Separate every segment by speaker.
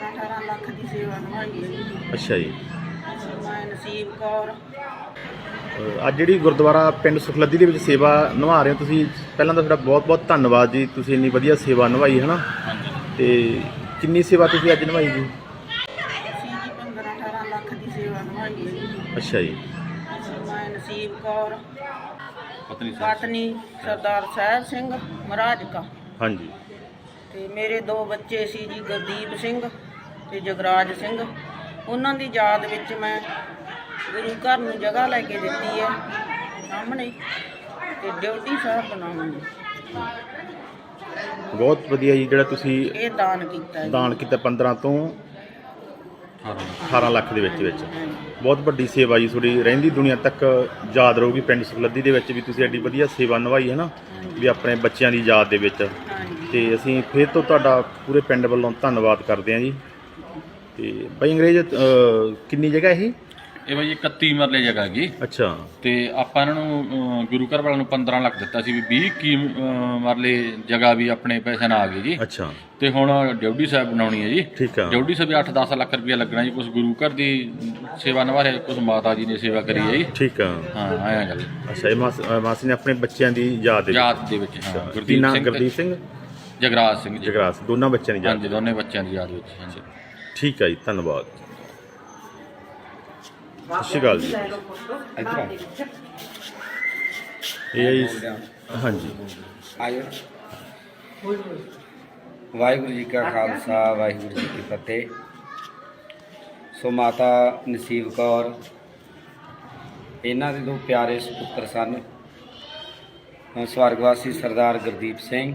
Speaker 1: 15 18 ਲੱਖ ਦੀ ਸੇਵਾ ਨਿਭਾਈ ਹੈ ਜੀ
Speaker 2: ਅੱਛਾ ਜੀ।
Speaker 1: ਮੈਂ ਨਸੀਬ ਕੌਰ।
Speaker 2: ਅ, ਅੱਜ ਜਿਹੜੀ ਗੁਰਦੁਆਰਾ ਪਿੰਡ ਸੁਖਲੱਦੀ ਦੇ ਵਿੱਚ ਸੇਵਾ ਨਿਭਾ ਰਹੇ ਹੋ ਤੁਸੀਂ ਪਹਿਲਾਂ ਤਾਂ ਤੁਹਾਡਾ ਬਹੁਤ ਬਹੁਤ ਧੰਨਵਾਦ ਜੀ ਤੁਸੀਂ ਇੰਨੀ ਵਧੀਆ ਸੇਵਾ ਨਿਭਾਈ ਹੈ ਨਾ ਤੇ ਕਿੰਨੀ ਸੇਵਾ ਤੁਸੀਂ ਅੱਜ ਨਿਭਾਈ ਜੀ?
Speaker 1: ਅਸੀਂ ਜੀ 15 18 ਲੱਖ ਦੀ ਸੇਵਾ ਨਿਭਾਈ ਹੈ ਜੀ
Speaker 2: ਅੱਛਾ ਜੀ।
Speaker 1: ਮੈਂ ਨਸੀਬ ਕੌਰ।
Speaker 3: ਪਤਨੀ
Speaker 1: ਪਤਨੀ ਸਰਦਾਰ ਸਾਹਿਬ ਸਿੰਘ ਮਹਾਰਾਜ ਕਾ
Speaker 2: ਹਾਂਜੀ।
Speaker 1: ਤੇ ਮੇਰੇ ਦੋ ਬੱਚੇ ਸੀ ਜੀ ਗੁਰਦੀਪ ਸਿੰਘ। ਤੇ ਜਗਰਾਜ ਸਿੰਘ ਉਹਨਾਂ ਦੀ ਯਾਦ ਵਿੱਚ ਮੈਂ ਗੁਰੂ ਘਰ ਨੂੰ ਜਗ੍ਹਾ ਲੈ ਕੇ ਦਿੱਤੀ ਹੈ ਸਾਹਮਣੇ ਤੇ ਡਿਊਟੀ ਸਾਹਿਬ ਬਣਾਵਾਂਗੇ
Speaker 2: ਬਹੁਤ ਵਧੀਆ ਜੀ ਜਿਹੜਾ ਤੁਸੀਂ
Speaker 1: ਇਹ ਦਾਨ ਕੀਤਾ ਹੈ।
Speaker 2: ਦਾਨ ਕੀਤਾ 15 ਤੋਂ 18 ਲੱਖ ਦੇ ਵਿੱਚ ਵਿੱਚ। ਬਹੁਤ ਵੱਡੀ ਸੇਵਾ ਜੀ ਤੁਹਾਡੀ ਰਹਿੰਦੀ ਦੁਨੀਆ ਤੱਕ ਯਾਦ ਰਹੂਗੀ ਪਿੰਡ ਸੁਖਲੱਦੀ ਦੇ ਵਿੱਚ ਵੀ ਤੁਸੀਂ ਐਡੀ ਵਧੀਆ ਸੇਵਾ ਨਿਭਾਈ ਹੈ ਨਾ ਵੀ ਆਪਣੇ ਬੱਚਿਆਂ ਦੀ ਯਾਦ ਦੇ ਵਿੱਚ। ਤੇ ਅਸੀਂ ਫਿਰ ਤੋਂ ਤੁਹਾਡਾ ਪੂਰੇ ਪਿੰਡ ਵੱਲੋਂ ਧੰਨਵਾਦ ਕਰਦੇ ਹਾਂ ਜੀ। ਤੇ ਬਈ ਅੰਗਰੇਜ਼ ਕਿੰਨੀ ਜਗ੍ਹਾ ਇਹ?
Speaker 3: ਇਹ ਬਾਈ 31 ਮਰਲੇ ਜਗ੍ਹਾ ਹੈਗੀ।
Speaker 2: ਅੱਛਾ।
Speaker 3: ਤੇ ਆਪਾਂ ਇਹਨਾਂ ਨੂੰ ਅਹ, ਗੁਰੂ ਘਰ ਵਾਲਿਆਂ ਨੂੰ 15 ਲੱਖ ਦਿੱਤਾ ਸੀ ਵੀ 20 ਕੀ ਅਹ, ਮਰਲੇ ਜਗ੍ਹਾ ਵੀ ਆਪਣੇ ਪੈਸੇ ਨਾਲ ਆ ਗਈ ਜੀ।
Speaker 2: ਅੱਛਾ।
Speaker 3: ਤੇ ਹੁਣ ਡਿਊਟੀ ਸਾਹਿਬ ਬਣਾਉਣੀ ਹੈ ਜੀ।
Speaker 2: ਠੀਕ ਆ।
Speaker 3: ਡਿਊਟੀ ਸਾਹਿਬ 8-10 ਲੱਖ ਰੁਪਇਆ ਲੱਗਣਾ ਜੀ ਕੁਝ ਗੁਰੂ ਘਰ ਦੀ ਸੇਵਾ ਨਿਭਾ ਰਹੇ ਕੁਝ ਮਾਤਾ ਜੀ ਨੇ ਸੇਵਾ ਕਰੀ ਹੈ ਜੀ।
Speaker 2: ਠੀਕ ਆ।
Speaker 3: ਹਾਂ ਆਇਆ ਗੱਲ।
Speaker 2: ਅੱਛਾ ਇਹ ਮਾਸ- ਮਾਸੀ ਨੇ ਆਪਣੇ ਬੱਚਿਆਂ ਦੀ ਯਾਦ ਦੇ
Speaker 3: ਯਾਦ ਦੇ ਵਿੱਚ ਹਾਂ ਗੁਰਦੀਪ
Speaker 2: ਨਾਮ
Speaker 3: ਸਿੰਘ
Speaker 2: ਗੁਰਦੀਪ ਸਿੰਘ?
Speaker 3: ਜਗਰਾਜ ਸਿੰਘ ਜੀ।
Speaker 2: ਜਗਰਾਸ ਦੋਨਾਂ ਬੱਚਿਆਂ ਦੀ ਯਾਦ।
Speaker 3: ਹਾਂਜੀ ਦੋਨੇ ਬੱਚਿਆਂ ਦੀ ਯਾਦ ਵਿੱਚ ਹਾਂਜੀ।
Speaker 2: ਠੀਕ ਹੈ ਜੀ ਧੰਨਵਾਦ। ਸਤਿ ਸ਼੍ਰੀ ਅਕਾਲ ਜੀ। ਇਹ ਹੈ ਜੀ ਹਾਂਜੀ।
Speaker 4: ਆਇਓ। ਵਾਹਿਗੁਰੂ ਜੀ ਕਾ ਖਾਲਸਾ ਵਾਹਿਗੁਰੂ ਜੀ ਕੀ ਫਤਿਹ। ਸੋ ਮਾਤਾ ਨਸੀਬ ਕੌਰ ਇਹਨਾਂ ਦੇ ਦੋ ਪਿਆਰੇ ਸੁਪੁੱਤਰ ਸਨ। ਅ, ਸਵਰਗਵਾਸੀ ਸਰਦਾਰ ਗੁਰਦੀਪ ਸਿੰਘ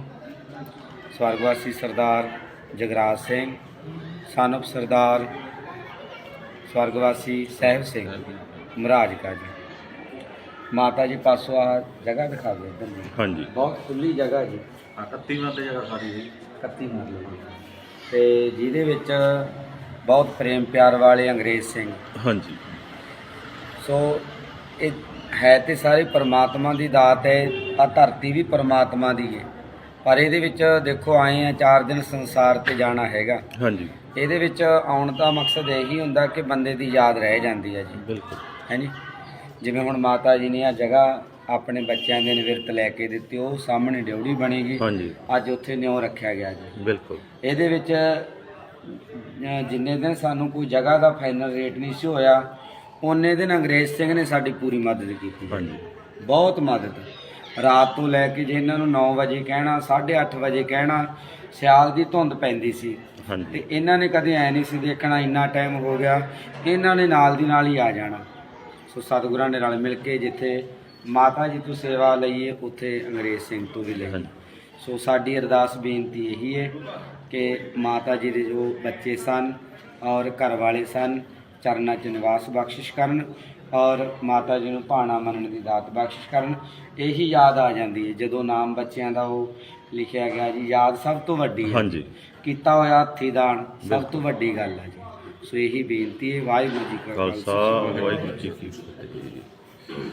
Speaker 4: ਸਵਰਗਵਾਸੀ ਸਰਦਾਰ ਜਗਰਾਜ ਸਿੰਘ ਸਨ of ਸਰਦਾਰ ਸਵਰਗਵਾਸੀ ਸਾਹਿਬ ਸਿੰਘ ਮਹਾਰਾਜ ਕਾ ਜੀ। ਮਾਤਾ ਜੀ ਪਾਸੋਂ ਆ ਜਗ੍ਹਾ ਦਿਖਾ ਦਿਓ ਇੱਧਰ।
Speaker 2: ਹਾਂਜੀ।
Speaker 4: ਬਹੁਤ ਖੁੱਲੀ ਜਗ੍ਹਾ ਜੀ।
Speaker 3: 31 ਮਰਲੇ ਜਗ੍ਹਾ ਸਾਡੀ ਜੀ
Speaker 4: 31 ਮਰਲੇ ਦੀ। ਤੇ ਜਿਹਦੇ ਵਿੱਚ ਬਹੁਤ ਪ੍ਰੇਮ ਪਿਆਰ ਵਾਲੇ ਅੰਗਰੇਜ਼ ਸਿੰਘ।
Speaker 2: ਹਾਂਜੀ।
Speaker 4: ਸੋ ਇਹ ਹੈ ਤੇ ਸਾਰੇ ਪਰਮਾਤਮਾ ਦੀ ਦਾਤ ਹੈ ਆ ਧਰਤੀ ਵੀ ਪਰਮਾਤਮਾ ਦੀ ਹੈ। ਪਰ ਇਹਦੇ ਵਿੱਚ ਦੇਖੋ ਆਏ ਆ ਚਾਰ ਦਿਨ ਸੰਸਾਰ ਤੇ ਜਾਣਾ ਹੈਗਾ।
Speaker 2: ਹਾਂਜੀ।
Speaker 4: ਇਹਦੇ ਵਿੱਚ ਆਉਣ ਦਾ ਮਕਸਦ ਇਹੀ ਹੁੰਦਾ ਕਿ ਬੰਦੇ ਦੀ ਯਾਦ ਰਹਿ ਜਾਂਦੀ ਹੈ ਜੀ।
Speaker 2: ਬਿਲਕੁਲ।
Speaker 4: ਹੈਂਜੀ? ਜਿਵੇਂ ਹੁਣ ਮਾਤਾ ਜੀ ਨੇ ਆ ਜਗ੍ਹਾ ਆਪਣੇ ਬੱਚਿਆਂ ਦੇ ਨਿਵਰਤ ਲੈ ਕੇ ਦਿੱਤੀ ਉਹ ਸਾਹਮਣੇ ਡਿਉੜੀ ਬਣੇਗੀ
Speaker 2: ਹਾਂਜੀ।
Speaker 4: ਅੱਜ ਉੱਥੇ ਨਿਉ ਰੱਖਿਆ ਗਿਆ ਜੀ।
Speaker 2: ਬਿਲਕੁਲ।
Speaker 4: ਇਹਦੇ ਵਿੱਚ ਜਿੰਨੇ ਦਿਨ ਸਾਨੂੰ ਕੋਈ ਜਗ੍ਹਾ ਦਾ ਫਾਈਨਲ ਰੇਟ ਨਹੀਂ ਸੀ ਹੋਇਆ ਉਹਨੇ ਦਿਨ ਅੰਗਰੇਜ਼ ਸਿੰਘ ਨੇ ਸਾਡੀ ਪੂਰੀ ਮਦਦ ਕੀਤੀ।
Speaker 2: ਹਾਂਜੀ।
Speaker 4: ਬਹੁਤ ਮਦਦ। ਰਾਤ ਤੋਂ ਲੈ ਕੇ ਜੇ ਇਹਨਾਂ ਨੂੰ 9 ਵਜੇ ਕਹਿਣਾ 8:30 ਵਜੇ ਕਹਿਣਾ ਸਿਆਲ ਦੀ ਧੁੰਦ ਪੈਂਦੀ ਸੀ। ਤੇ ਇਹਨਾਂ ਨੇ ਕਦੇ ਐ ਨਹੀਂ ਸੀ ਦੇਖਣਾ ਇੰਨਾ ਟਾਈਮ ਹੋ ਗਿਆ ਇਹਨਾਂ ਨੇ ਨਾਲ ਦੀ ਨਾਲ ਹੀ ਆ ਜਾਣਾ। ਸੋ ਸਤਿਗੁਰਾਂ ਦੇ ਨਾਲ ਮਿਲ ਕੇ ਜਿੱਥੇ ਮਾਤਾ ਜੀ ਤੋਂ ਸੇਵਾ ਲਈਏ ਉੱਥੇ ਅੰਗਰੇਜ਼ ਸਿੰਘ ਤੋਂ ਵੀ ਲਈ। ਸੋ ਸਾਡੀ ਅਰਦਾਸ ਬੇਨਤੀ ਇਹੀ ਹੈ ਕਿ ਮਾਤਾ ਜੀ ਦੇ ਜੋ ਬੱਚੇ ਸਨ ਔਰ ਘਰ ਵਾਲੇ ਸਨ ਚਰਨਾਂ 'ਚ ਨਿਵਾਸ ਬਖਸ਼ਿਸ਼ ਕਰਨ। ਔਰ ਮਾਤਾ ਜੀ ਨੂੰ ਭਾਣਾ ਮੰਨਣ ਦੀ ਦਾਤ ਬਖਸ਼ਿਸ਼ ਕਰਨ ਇਹੀ ਯਾਦ ਆ ਜਾਂਦੀ ਹੈ ਜਦੋਂ ਨਾਮ ਬੱਚਿਆਂ ਦਾ ਉਹ ਲਿਖਿਆ ਗਿਆ ਜੀ ਯਾਦ ਸਭ ਤੋਂ ਵੱਡੀ ਹੈ।
Speaker 2: ਹਾਂਜੀ।
Speaker 4: ਕੀਤਾ ਹੋਇਆ ਹੱਥੀ ਦਾਨ ਸਭ ਤੋਂ ਵੱਡੀ ਗੱਲ ਹੈ ਜੀ। ਸੋ ਇਹੀ ਬੇਨਤੀ ਹੈ ਵਾਹਿਗੁਰੂ ਜੀ ਕਾ
Speaker 2: ਖਾਲਸਾ ਵਾਹਿਗੁਰੂ ਜੀ ਕੀ ਫਤਿਹ।